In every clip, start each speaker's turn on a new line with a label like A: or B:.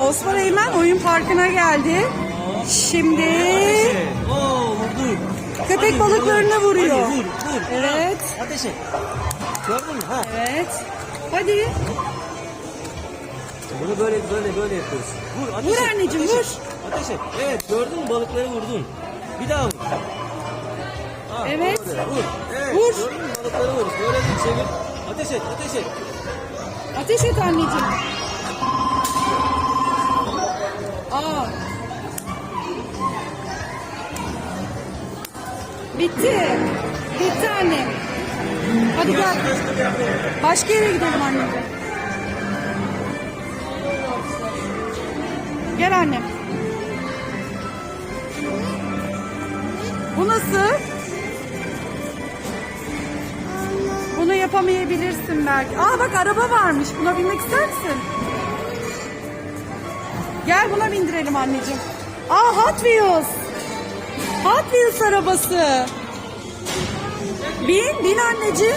A: Osman Eymen oyun parkına geldi. Şimdi
B: Ateşe.
A: Köpek
B: hadi.
A: vuruyor.
B: Vur vur.
A: Evet.
B: Ateş et. Gördün mü? Ha.
A: Evet. Hadi.
B: Bunu böyle böyle böyle yapıyoruz. Vur ateş
A: Vur anneciğim,
B: ateş
A: vur.
B: Et. Ateş et. Evet gördün mü balıkları vurdun. Bir daha vur. Ha,
A: Evet.
B: böyle, Vur. Evet.
A: Vur.
B: Gördün mü balıkları vur. Böyle çevir. Ateş et ateş et.
A: Ateş et anneciğim. Aa. Bitti. Bitti anne. Hadi gel. Başka yere gidelim anneciğim. Gel annem. Bu nasıl? Bunu yapamayabilirsin belki. Aa bak araba varmış. Buna binmek ister misin? Gel buna bindirelim anneciğim. Aa Hot Wheels. Hot Wheels arabası. Bin, bin anneciğim.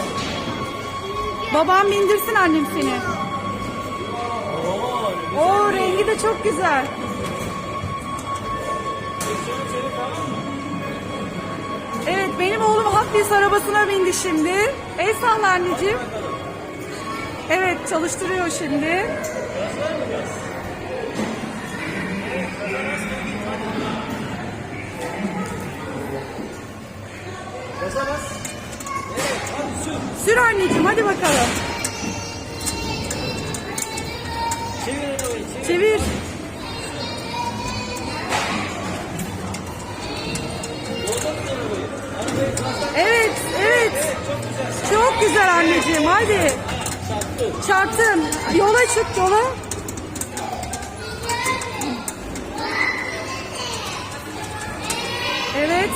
A: Babam bindirsin annem seni. Oo rengi de çok güzel. Evet benim oğlum Hot Wheels arabasına bindi şimdi. El salla anneciğim. Evet çalıştırıyor şimdi.
B: Sür.
A: Anneciğim hadi bakalım.
B: Çevir. Çevir.
A: Evet, evet. Çok güzel anneciğim, hadi. Çarptın. Yola çık, yola. Evet.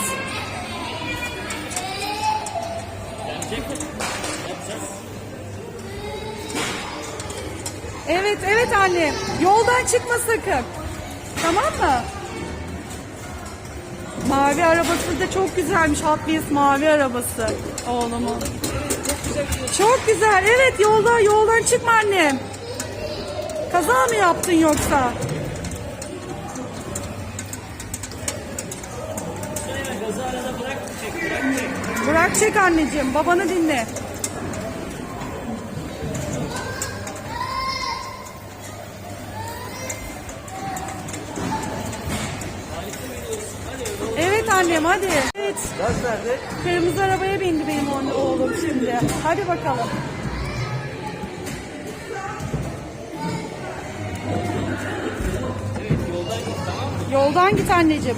A: Evet, evet anne. Yoldan çıkma sakın. Tamam mı? Mavi arabası da çok güzelmiş. Hot mavi arabası oğlumun. Çok güzel. Evet yolda yoldan çıkma annem. Kaza mı yaptın yoksa?
B: Bırak çek.
A: Anneciğim. Babanı dinle. Evet annem hadi. Evet.
B: Gaz nerede?
A: Kırmızı arabaya bindi benim oğlum- şimdi. Hadi bakalım. Yoldan git anneciğim.